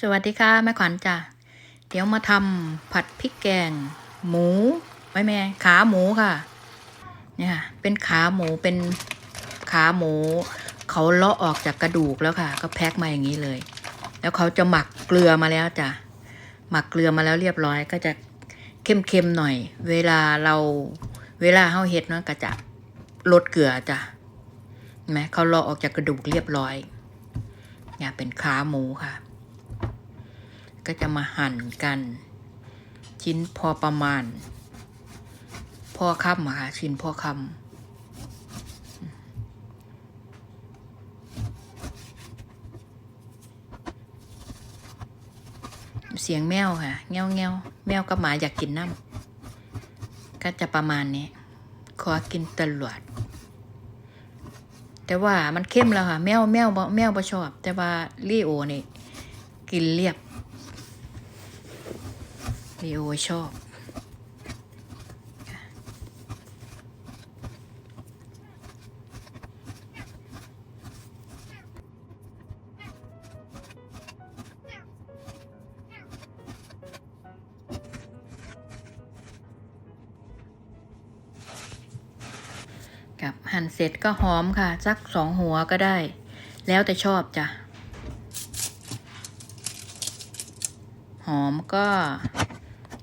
สวัสดีค่ะแม่ขวัญจ้ะเดี๋ยวมาทำผัดพริกแกง หมูไม่แม่ขาหมูค่ะ เนี่ยค่ะ เป็นขาหมูเป็นขาหมู เขาเลาะออกจากกระดูกแล้วค่ะ ก็แพ็คมาอย่างนี้เลย แล้วเขาจะหมักเกลือมาแล้วจ้ะหมักเกลือมาแล้วเรียบร้อย ก็จะเข้มๆหน่อย เวลาเราเวลาเฮาเฮ็ดเนาะก็จะลดเกลือจ้ะไหมเขาเลาะออกจากกระดูกเรียบร้อยเนี่ยเป็นขาหมูค่ะ ก็จะมาหั่นกัน ชิ้นพอประมาณ พอคำอะค่ะชิ้นพอคำเสียงแมวค่ะเงี้ยวเงี้ยวแมวกับหมาอยากกินน้ำก็จะประมาณนี้ ขอกินตลอดแต่ว่ามันเข้มแล้วค่ะ แมวแมวแมวบ่ชอบ แต่ว่าลีโอนี่ กินเรียบ ลีโอชอบกับหั่นเสร็จก็หอมค่ะ สักสองหัวก็ได้ แล้วแต่ชอบจ้ะ หอมก็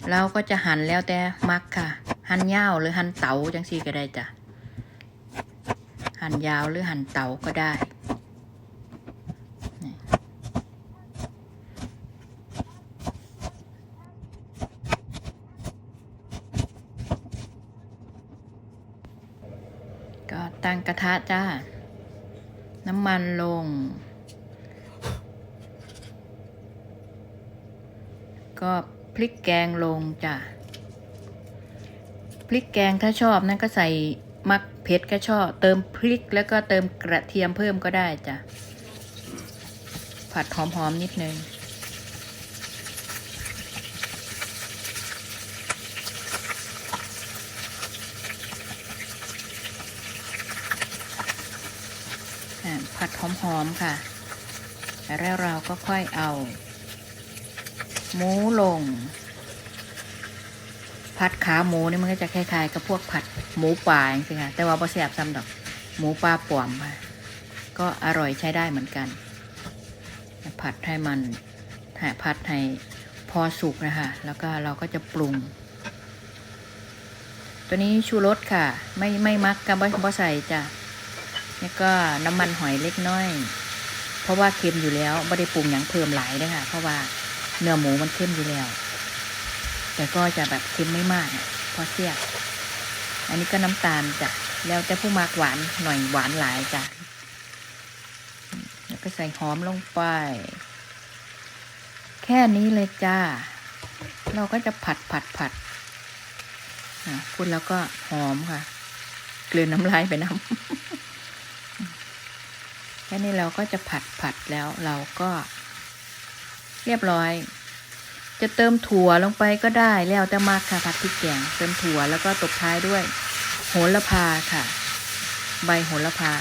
เราก็จะหั่นแล้วแต่มักค่ะ หั่นยาวหรือหั่นเต๋าจังซี่ก็ได้จ้ะ หั่นยาวหรือหั่นเต๋าก็ได้ก็ตั้งกระทะจ้า น้ำมันลง ก็ พริกแกงลงจ้ะพริกแกงถ้าชอบนั่นก็ใส่มักเผ็ดก็ชอบ เติมพริกแล้วก็เติมกระเทียมเพิ่มก็ได้จ้ะ ผัดหอมๆนิดนึง ผัดหอมๆค่ะ แล้วเราก็ค่อยเอา หมูลง ผัดขาหมูนี่มันก็จะคล้ายๆกับพวกผัดหมูป่าอย่างนี้ค่ะแต่ว่าบ่แซ่บซ้ำดอก หมูปลาป่อมค่ะก็อร่อยใช้ได้เหมือนกัน ผัดให้มันให้ผัดให้พอสุกนะคะ แล้วก็เราก็จะปรุง ตัวนี้ชูรสค่ะ ไม่ไม่มักกับบ่บ่ใส่จ้ะแล้วก็น้ำมันหอยเล็กน้อย เพราะว่าเค็มอยู่แล้วไม่ได้ปรุงอย่างเพิ่มหลายเลยค่ะ เพราะว่า เนื้อหมูมันเค็มอยู่แล้ว แต่ก็จะแบบเค็มไม่มากอะพอเสียบอันนี้ก็น้ำตาลจ้ะ แล้วแต่ผู้มากหวานหน่อยหวานหลายจ้ะ แล้วก็ใส่หอมลงไป แค่นี้เลยจ้า เราก็จะผัดผัดผัดอะพูดแล้วก็หอมค่ะ กลืนน้ำลายไปน้ำแค่นี้เราก็จะผัดผัดแล้วเราก็ เรียบร้อย จะเติมถั่วลงไปก็ได้แล้วแต่มากค่ะผัดพริกแกงเติมถั่วแล้วก็ตบท้ายด้วย โหระพาค่ะ ใบโหระพา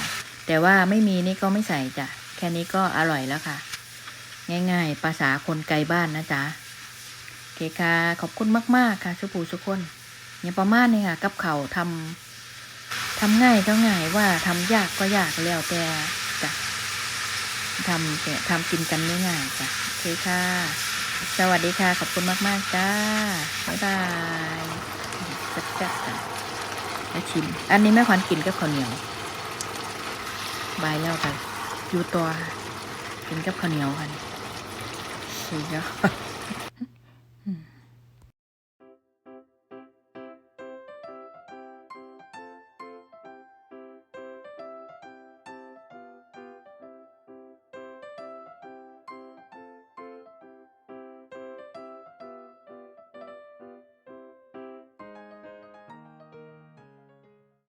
แต่ว่าไม่มีนี่ก็ไม่ใส่จ้ะแค่นี้ก็อร่อยแล้วค่ะ ง่าย ๆ ภาษาคนไกลบ้านนะจ๊ะโอเคค่ะ ขอบคุณมาก ๆ ค่ะสุภูสุกคนอย่างประมาณนี้ค่ะ กับเขาทำทำง่ายก็ง่ายว่าทำยากก็ยากแล้วแต่จ้ะทำเนี่ยทำกินกันง่ายๆจ้ะ เคค่ะ สวัสดีค่ะ ขอบคุณมาก ๆ จ้า บ๊ายบายจัดจัดๆจ้ะมาชิม อันนี้แม่ขวัญกินกับข้าวเหนียว บายแล้วกันอยู่ตัวกินกับข้าวเหนียวกันสุดยอด